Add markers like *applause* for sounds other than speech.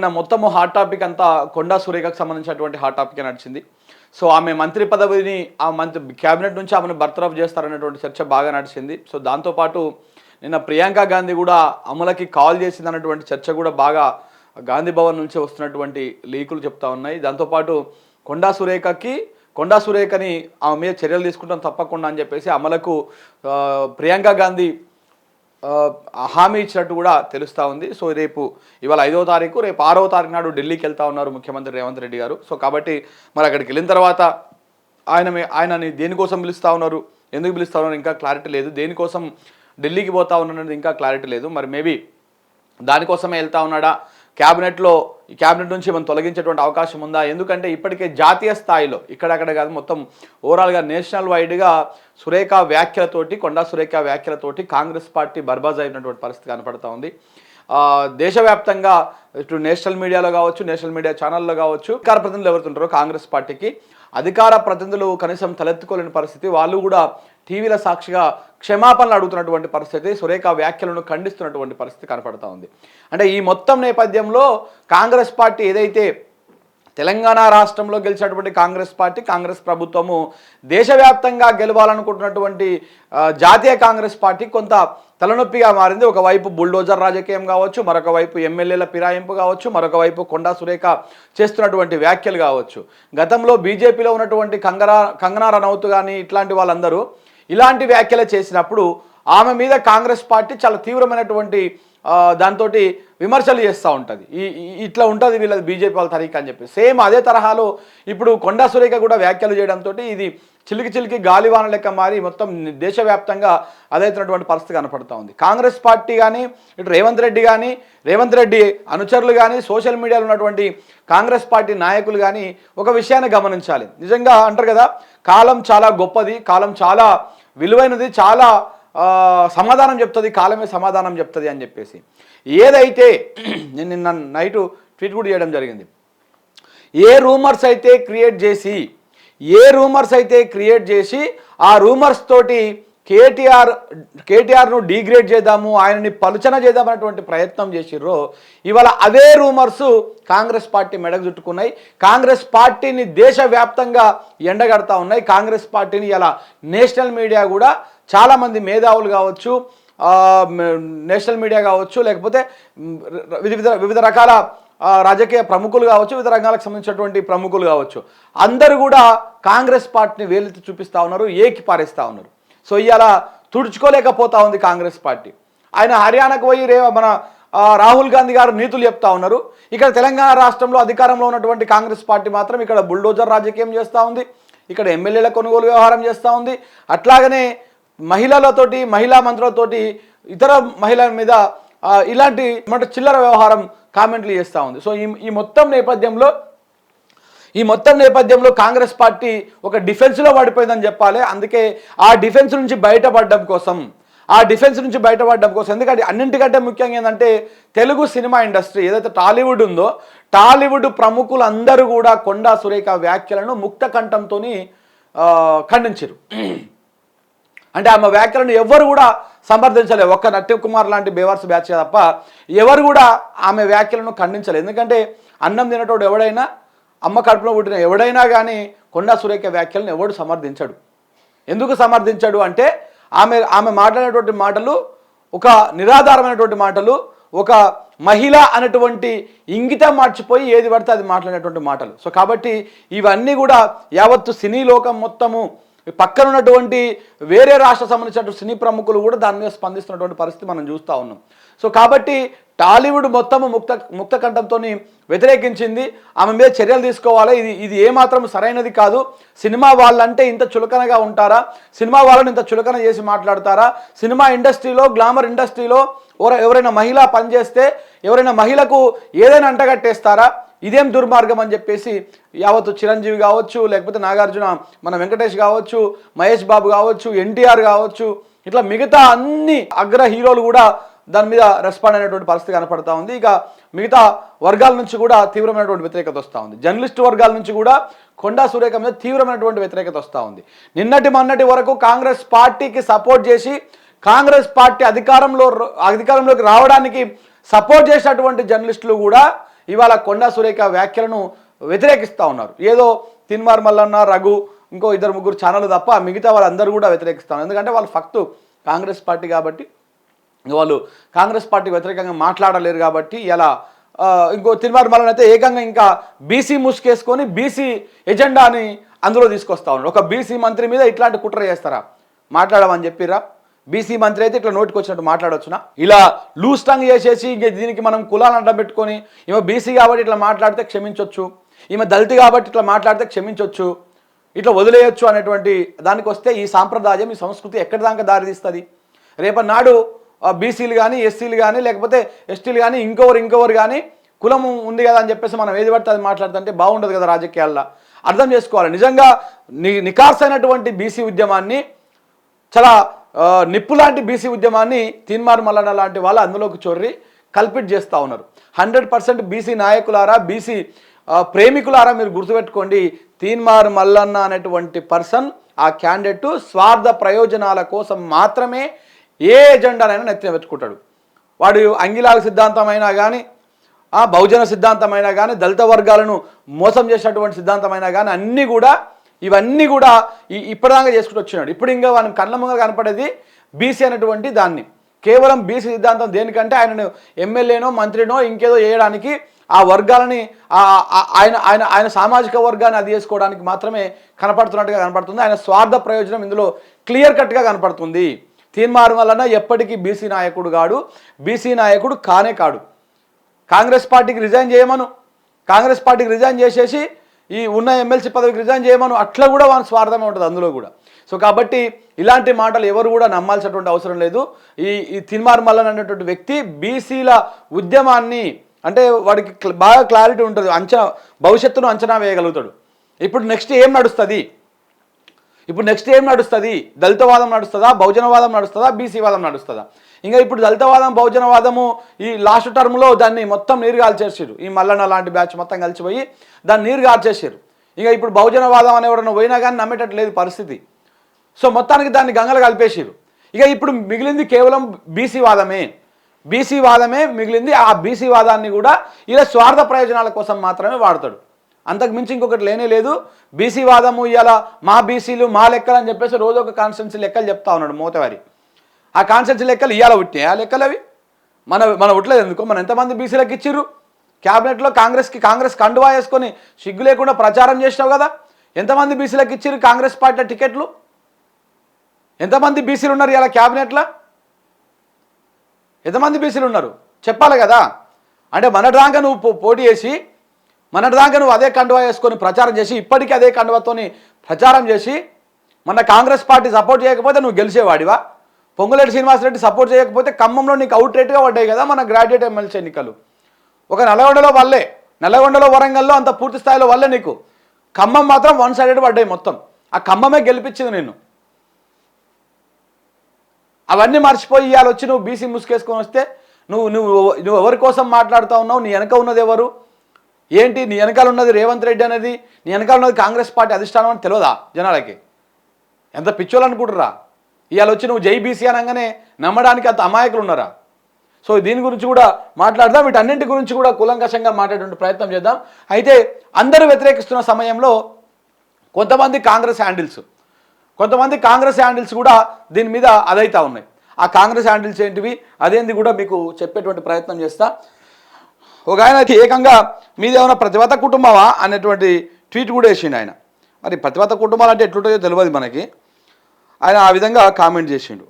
నిన్న మొత్తము hot topic అంతా కొండా సురేఖకు సంబంధించినటువంటి హాట్ టాపిక్ నడిచింది. సో ఆమె మంత్రి పదవిని ఆ మంత్రి క్యాబినెట్ నుంచి ఆమెను బర్తరఫ్ చేస్తారనేటువంటి చర్చ బాగా నడిచింది. సో దాంతోపాటు నిన్న ప్రియాంక గాంధీ కూడా అమలకి కాల్ చేసింది అన్నటువంటి చర్చ కూడా బాగా గాంధీ భవన్ నుంచి వస్తున్నటువంటి లీకులు చెప్తా ఉన్నాయి. దాంతోపాటు కొండా సురేఖకి కొండా సురేఖని ఆమె మీద చర్యలు తీసుకుంటాం తప్పకుండా అని చెప్పేసి అమలకు ప్రియాంక గాంధీ హామీ ఇచ్చినట్టు కూడా తెలుస్తూ ఉంది. సో రేపు ఇవాళ ఐదో తారీఖు రేపు ఆరో తారీఖు నాడు ఢిల్లీకి వెళ్తా ఉన్నారు ముఖ్యమంత్రి రేవంత్ రెడ్డి గారు. సో కాబట్టి మరి అక్కడికి వెళ్ళిన తర్వాత ఆయన ఆయనని దేనికోసం పిలుస్తూ ఉన్నారు? ఎందుకు పిలుస్తూ ఉన్నారు? ఇంకా క్లారిటీ లేదు. దేనికోసం ఢిల్లీకి పోతా ఉన్నారు ఇంకా క్లారిటీ లేదు. మరి మేబీ దానికోసమే వెళ్తా ఉన్నాడా? క్యాబినెట్లో ఈ క్యాబినెట్ నుంచి మనం తొలగించేటువంటి అవకాశం ఉందా? ఎందుకంటే ఇప్పటికే జాతీయ స్థాయిలో ఇక్కడక్కడ కాదు మొత్తం ఓవరాల్గా నేషనల్ వైడ్గా సురేఖ వ్యాఖ్యలతోటి కొండా సురేఖ వ్యాఖ్యలతోటి కాంగ్రెస్ పార్టీ బర్బాజ్ అయినటువంటి పరిస్థితి కనపడతా ఉంది. దేశవ్యాప్తంగా ఇటు నేషనల్ మీడియాలో కావచ్చు నేషనల్ మీడియా ఛానల్లో కావచ్చు అధికార ప్రతినిధులు ఎవరుతుంటారో కాంగ్రెస్ పార్టీకి అధికార ప్రతినిధులు కనీసం తలెత్తుకోలేని పరిస్థితి. వాళ్ళు కూడా టీవీల సాక్షిగా క్షమాపణలు అడుగుతున్నటువంటి పరిస్థితి సురేఖ వ్యాఖ్యలను ఖండిస్తున్నటువంటి పరిస్థితి కనపడతా ఉంది. అంటే ఈ మొత్తం నేపథ్యంలో కాంగ్రెస్ పార్టీ ఏదైతే తెలంగాణ రాష్ట్రంలో గెలిచినటువంటి కాంగ్రెస్ పార్టీ కాంగ్రెస్ ప్రభుత్వము దేశవ్యాప్తంగా గెలవాలనుకుంటున్నటువంటి జాతీయ కాంగ్రెస్ పార్టీ కొంత తలనొప్పిగా మారింది. ఒకవైపు బుల్డోజర్ రాజకీయం కావచ్చు మరొక వైపు ఎమ్మెల్యేల ఫిరాయింపు కావచ్చు మరొక వైపు కొండా సురేఖ చేస్తున్నటువంటి వ్యాఖ్యలు కావచ్చు. గతంలో బీజేపీలో ఉన్నటువంటి కంగరా కంగనా రనౌత్ కానీ ఇట్లాంటి వాళ్ళందరూ ఇలాంటి వ్యాఖ్యలు చేసినప్పుడు ఆమె మీద కాంగ్రెస్ పార్టీ చాలా తీవ్రమైనటువంటి దాంతో విమర్శలు చేస్తూ ఉంటుంది. ఈ ఇట్లా ఉంటుంది వీళ్ళది బీజేపీ వాళ్ళ తరీఖ అని చెప్పి. సేమ్ అదే తరహాలో ఇప్పుడు కొండా సురేఖ కూడా వ్యాఖ్యలు చేయడంతో ఇది చిలికి చిలికి గాలివాన లెక్క మారి మొత్తం దేశవ్యాప్తంగా అదైతున్నటువంటి పరిస్థితి కనపడుతూ ఉంది. కాంగ్రెస్ పార్టీ కానీ ఇటు రేవంత్ రెడ్డి కానీ రేవంత్ రెడ్డి అనుచరులు కానీ సోషల్ మీడియాలో ఉన్నటువంటి కాంగ్రెస్ పార్టీ నాయకులు కానీ ఒక విషయాన్ని గమనించాలి. నిజంగా అంటారు కదా కాలం చాలా గొప్పది కాలం చాలా విలువైనది చాలా సమాధానం చెప్తుంది కాలమే సమాధానం చెప్తుంది అని చెప్పేసి. ఏదైతే *clears throat* నేను నిన్న నైటు ట్వీట్ కూడా చేయడం జరిగింది. ఏ రూమర్స్ అయితే క్రియేట్ చేసి ఏ రూమర్స్ అయితే క్రియేట్ చేసి ఆ రూమర్స్ తోటి కేటీఆర్ కేటీఆర్ను డీగ్రేడ్ చేద్దాము ఆయనని పలుచన చేద్దామనేటువంటి ప్రయత్నం చేసిర్రో ఇవాళ అదే రూమర్స్ కాంగ్రెస్ పార్టీ మెడకు చుట్టుకున్నాయి. కాంగ్రెస్ పార్టీని దేశవ్యాప్తంగా ఎండగడతా ఉన్నాయి. కాంగ్రెస్ పార్టీని ఇలా నేషనల్ మీడియా కూడా చాలామంది మేధావులు కావచ్చు నేషనల్ మీడియా కావచ్చు లేకపోతే వివిధ వివిధ రకాల రాజకీయ ప్రముఖులు కావచ్చు వివిధ రంగాలకు సంబంధించినటువంటి ప్రముఖులు కావచ్చు. అందరూ కూడా కాంగ్రెస్ పార్టీని వేలెత్తి చూపిస్తా ఉన్నారు ఏకి పారేస్తూ ఉన్నారు. సో ఇవాళ తుడుచుకోలేకపోతా ఉంది కాంగ్రెస్ పార్టీ. ఆయన హర్యానాకు పోయి రే మన రాహుల్ గాంధీ గారు నీతులు చెప్తా ఉన్నారు. ఇక్కడ తెలంగాణ రాష్ట్రంలో అధికారంలో ఉన్నటువంటి కాంగ్రెస్ పార్టీ మాత్రం ఇక్కడ బుల్డోజర్ రాజకీయం చేస్తూ ఉంది. ఇక్కడ ఎమ్మెల్యేల కొనుగోలు వ్యవహారం చేస్తూ ఉంది. అట్లాగనే మహిళలతోటి మహిళా మంత్రులతోటి ఇతర మహిళల మీద ఇలాంటి చిల్లర వ్యవహారం కామెంట్లు చేస్తూ ఉంది. సో ఈ ఈ మొత్తం నేపథ్యంలో ఈ మొత్తం నేపథ్యంలో కాంగ్రెస్ పార్టీ ఒక డిఫెన్స్లో పడిపోయిందని చెప్పాలి. అందుకే ఆ డిఫెన్స్ నుంచి బయటపడడం కోసం ఆ డిఫెన్స్ నుంచి బయటపడడం కోసం ఎందుకంటే అన్నింటికంటే ముఖ్యంగా ఏంటంటే తెలుగు సినిమా ఇండస్ట్రీ ఏదైతే టాలీవుడ్ ఉందో టాలీవుడ్ ప్రముఖులందరూ కూడా కొండా సురేఖ వ్యాఖ్యలను ముక్త కంఠంతో ఖండించారు అంటే ఆమె వ్యాఖ్యలను ఎవరు కూడా సమర్థించలేదు ఒక్క నట్య కుమార్ లాంటి బేవర్స్ బ్యాచ్ తప్ప ఎవరు కూడా ఆమె వ్యాఖ్యలను ఖండించలేదు ఎందుకంటే అన్నం తినటోడు ఎవడైనా అమ్మ కడుపులో పుట్టిన ఎవడైనా కానీ కొండా సురేఖ వ్యాఖ్యలను ఎవడు సమర్థించడు. ఎందుకు సమర్థించాడు అంటే ఆమె ఆమె మాట్లాడేటువంటి మాటలు ఒక నిరాధారమైనటువంటి మాటలు ఒక మహిళ అనేటువంటి ఇంగితం మార్చిపోయి ఏది పడితే అది మాట్లాడేటువంటి మాటలు. సో కాబట్టి ఇవన్నీ కూడా యావత్తు సినీ లోకం మొత్తము పక్కన ఉన్నటువంటి వేరే రాష్ట్ర సంబంధించినటువంటి సినీ ప్రముఖులు కూడా దాని మీద స్పందిస్తున్నటువంటి పరిస్థితి మనం చూస్తూ ఉన్నాం. సో కాబట్టి టాలీవుడ్ మొత్తము ముక్త ముక్త కంఠంతో వ్యతిరేకించింది. ఆమె మీద చర్యలు తీసుకోవాలి. ఇది ఇది ఏమాత్రం సరైనది కాదు. సినిమా వాళ్ళంటే ఇంత చులకనగా ఉంటారా? సినిమా వాళ్ళని ఇంత చులకన చేసి మాట్లాడతారా? సినిమా ఇండస్ట్రీలో గ్లామర్ ఇండస్ట్రీలో ఎవర- ఎవరైనా మహిళ పనిచేస్తే ఎవరైనా మహిళకు ఏదైనా అంటగట్టేస్తారా? ఇదేం దుర్మార్గం అని చెప్పేసి యావత్తు చిరంజీవి కావచ్చు లేకపోతే నాగార్జున మన వెంకటేష్ కావచ్చు మహేష్ బాబు కావచ్చు ఎన్టీఆర్ కావచ్చు ఇట్లా మిగతా అన్ని అగ్ర హీరోలు కూడా దాని మీద రెస్పాండ్ అయినటువంటి పరిస్థితి కనపడతా ఉంది. ఇక మిగతా వర్గాల నుంచి కూడా తీవ్రమైనటువంటి వ్యతిరేకత వస్తూ ఉంది. జర్నలిస్ట్ వర్గాల నుంచి కూడా కొండా సురేఖ మీద తీవ్రమైనటువంటి వ్యతిరేకత వస్తూ ఉంది. నిన్నటి మొన్నటి వరకు కాంగ్రెస్ పార్టీకి సపోర్ట్ చేసి కాంగ్రెస్ పార్టీ అధికారంలో అధికారంలోకి రావడానికి సపోర్ట్ చేసినటువంటి జర్నలిస్టులు కూడా ఇవాళ కొండా సురేఖ వ్యాఖ్యలను వ్యతిరేకిస్తూ ఉన్నారు. ఏదో తిన్మార్ మల్లన్న రఘు ఇంకో ఇద్దరు ముగ్గురు ఛానల్ తప్ప మిగతా వాళ్ళందరూ కూడా వ్యతిరేకిస్తారు ఎందుకంటే వాళ్ళు ఫక్తు కాంగ్రెస్ పార్టీ కాబట్టి వాళ్ళు కాంగ్రెస్ పార్టీ వ్యతిరేకంగా మాట్లాడలేరు కాబట్టి ఇలా ఇంకో తిరుమల మల్లన్ అయితే ఏకంగా ఇంకా బీసీ ముసుకేసుకొని బీసీ ఎజెండాని అందులో తీసుకొస్తా ఉన్నారు ఒక బీసీ మంత్రి మీద ఇట్లాంటి కుట్ర చేస్తారా? మాట్లాడమని చెప్పిరా. బీసీ మంత్రి అయితే ఇట్లా నోటికి వచ్చినట్టు మాట్లాడొచ్చునా? ఇలా లూస్ టంగ్ చేసేసి ఇంక దీనికి మనం కులాలను అడ్డం పెట్టుకొని ఈమె బీసీ కాబట్టి ఇట్లా మాట్లాడితే క్షమించవచ్చు ఈమె దళితి కాబట్టి ఇట్లా మాట్లాడితే క్షమించవచ్చు ఇట్లా వదిలేయొచ్చు అనేటువంటి దానికి వస్తే ఈ సాంప్రదాయం ఈ సంస్కృతి ఎక్కడి దాకా దారితీస్తుంది? రేపటి నాడు బీసీలు కానీ ఎస్సీలు కానీ లేకపోతే ఎస్టీలు కానీ ఇంకొకరు ఇంకొకరు కానీ కులం ఉంది కదా అని చెప్పేసి మనం ఏది పడితే అది మాట్లాడుతుంటే బాగుండదు కదా రాజకీయాల్లో. అర్థం చేసుకోవాలి. నిజంగా ని నికార్సైనటువంటి బీసీ ఉద్యమాన్ని చాలా నిప్పు లాంటి బీసీ ఉద్యమాన్ని తీన్మార్ మల్లన్న లాంటి వాళ్ళు అందులోకి చొర్రి కల్పిట్ చేస్తూ ఉన్నారు. హండ్రెడ్ పర్సెంట్ బీసీ నాయకులారా బీసీ ప్రేమికులారా మీరు గుర్తుపెట్టుకోండి. తీన్మార్ మల్లన్న అనేటువంటి పర్సన్ ఆ క్యాండిడేట్ స్వార్థ ప్రయోజనాల కోసం మాత్రమే ఏ ఎజెండానైనా నెత్తిన పెట్టుకుంటాడు. వాడు అంగిలాల సిద్ధాంతమైనా కానీ ఆ బహుజన సిద్ధాంతమైనా కానీ దళిత వర్గాలను మోసం చేసినటువంటి సిద్ధాంతమైనా కానీ అన్నీ కూడా ఇవన్నీ కూడా ఈ- ఇప్పటిదాకా చేసుకుంటూ వచ్చినాడు. ఇప్పుడు ఇంకా వాని కన్నముగా కనపడేది బీసీ అనేటువంటి దాన్ని. కేవలం బీసీ సిద్ధాంతం దేనికంటే ఆయనను ఎమ్మెల్యేనో మంత్రినో ఇంకేదో చేయడానికి ఆ వర్గాలని ఆయన ఆయన ఆయన సామాజిక వర్గాన్ని అది చేసుకోవడానికి మాత్రమే కనపడుతున్నట్టుగా కనపడుతుంది. ఆయన స్వార్థ ప్రయోజనం ఇందులో క్లియర్ కట్గా కనపడుతుంది. తీర్మానం వలన ఎప్పటికీ బీసీ నాయకుడు కాడు బీసీ నాయకుడు కానే కాడు. కాంగ్రెస్ పార్టీకి రిజైన్ చేయమను. కాంగ్రెస్ పార్టీకి రిజైన్ చేసేసి ఈ ఉన్న ఎమ్మెల్సీ పదవికి రిజైన్ చేయమను. అట్లా కూడా వాని స్వార్థమే ఉంటుంది అందులో కూడా. సో కాబట్టి ఇలాంటి మాటలు ఎవరు కూడా నమ్మాల్సినటువంటి అవసరం లేదు. ఈ ఈ తిన్మార్ మల్లన్ అనేటువంటి వ్యక్తి బీసీల ఉద్యమాన్ని అంటే వాడికి బాగా క్లారిటీ ఉంటుంది. అంచనా భవిష్యత్తును అంచనా వేయగలుగుతాడు. ఇప్పుడు నెక్స్ట్ ఏం నడుస్తుంది? ఇప్పుడు నెక్స్ట్ ఏం నడుస్తుంది? దళితవాదం నడుస్తుందా? బహుజనవాదం నడుస్తుందా? బీసీవాదం నడుస్తుందా? ఇంకా ఇప్పుడు దళితవాదం బహుజనవాదము ఈ లాస్ట్ టర్మ్లో దాన్ని మొత్తం నీరు కాల్చేసారు ఈ మల్లన్న లాంటి బ్యాచ్ మొత్తం కలిసిపోయి దాన్ని నీరు కాల్చేసారు ఇంకా ఇప్పుడు బహుజనవాదం అని ఎవరైనా పోయినా కానీ నమ్మేటట్టు లేదు పరిస్థితి. సో మొత్తానికి దాన్ని గంగలు కలిపేసారు ఇక ఇప్పుడు మిగిలింది కేవలం బీసీ వాదమే. బీసీ వాదమే మిగిలింది. ఆ బీసీ వాదాన్ని కూడా ఇలా స్వార్థ ప్రయోజనాల కోసం మాత్రమే వాడతాడు. అంతకు మించి ఇంకొకటి లేనే లేదు. బీసీ వాదము ఇవాళ మా బీసీలు మా లెక్కలు అని చెప్పేసి రోజు ఒక కాన్స్టెన్సీ లెక్కలు చెప్తా ఉన్నాడు మోతవారి. ఆ కాన్స్టెన్సీ లెక్కలు ఇవాళ పుట్టినాయి ఆ లెక్కలు అవి మన మన ఉట్లేదు ఎందుకో? మనం ఎంతమంది బీసీలకు ఇచ్చిర్రు? క్యాబినెట్లో కాంగ్రెస్కి కాంగ్రెస్ కండువా వేసుకొని సిగ్గు లేకుండా ప్రచారం చేసినావు కదా? ఎంతమంది బీసీలకు ఇచ్చిర్రు కాంగ్రెస్ పార్టీల టికెట్లు? ఎంతమంది బీసీలు ఉన్నారు ఇలా క్యాబినెట్లో ఎంతమంది బీసీలు ఉన్నారు? చెప్పాలి కదా? అంటే మన మొన్నటిదాకా నువ్వు పో- పోటీ చేసి మొన్నటిదాకా నువ్వు అదే కండువా వేసుకొని ప్రచారం చేసి ఇప్పటికీ అదే కండువాతోని ప్రచారం చేసి మన కాంగ్రెస్ పార్టీ సపోర్ట్ చేయకపోతే నువ్వు గెలిచేవాడివా? పొంగులేటి శ్రీనివాసరెడ్డి సపోర్ట్ చేయకపోతే ఖమ్మంలో నీకు అవుట్ రేట్గా పడ్డాయి కదా మన గ్రాడ్యుయేట్ ఎమ్మెల్సీ ఎన్నికలు. ఒక నల్లగొండలో వల్లే నల్లగొండలో వరంగల్లో అంత పూర్తి స్థాయిలో వల్లే నీకు. ఖమ్మం మాత్రం వన్ సైడెడ్ పడ్డాయి మొత్తం. ఆ ఖమ్మమే గెలిపించింది నేను అవన్నీ మర్చిపోయి ఇవాళ వచ్చి నువ్వు బీసీ ముసుకేసుకొని వస్తే నువ్వు నువ్వు నువ్వు ఎవరి కోసం మాట్లాడుతూ ఉన్నావు? నీ వెనక ఉన్నది ఎవరు? ఏంటి? నీ వెనకాల ఉన్నది రేవంత్ రెడ్డి అనేది నీ వెనకాల ఉన్నది కాంగ్రెస్ పార్టీ అధిష్టానం అని తెలియదా జనాలకి? ఎంత పిచ్చోళ్ళు అనుకుంటురా ఇవాళ వచ్చి నువ్వు జైబీసీ అనగానే నమ్మడానికి అంత అమాయకులు ఉన్నారా? సో దీని గురించి కూడా మాట్లాడదాం. వీటన్నింటి గురించి కూడా కూలంకషంగా మాట్లాడే ప్రయత్నం చేద్దాం. అయితే అందరూ వ్యతిరేకిస్తున్న సమయంలో కొంతమంది కాంగ్రెస్ హ్యాండిల్స్ కొంతమంది కాంగ్రెస్ హ్యాండిల్స్ కూడా దీని మీద అదైతా ఉన్నాయి. ఆ కాంగ్రెస్ హ్యాండిల్స్ ఏంటివి? అదేంది కూడా మీకు చెప్పేటువంటి ప్రయత్నం చేస్తా. ఒక ఆయనకి ఏకంగా మీది ఏమైనా ప్రతిభత కుటుంబమా అనేటువంటి ట్వీట్ కూడా వేసిండు ఆయన. మరి ప్రతిభత కుటుంబాలు అంటే ఎట్లుంటాయో తెలియదు మనకి. ఆయన ఆ విధంగా కామెంట్ చేసిండు.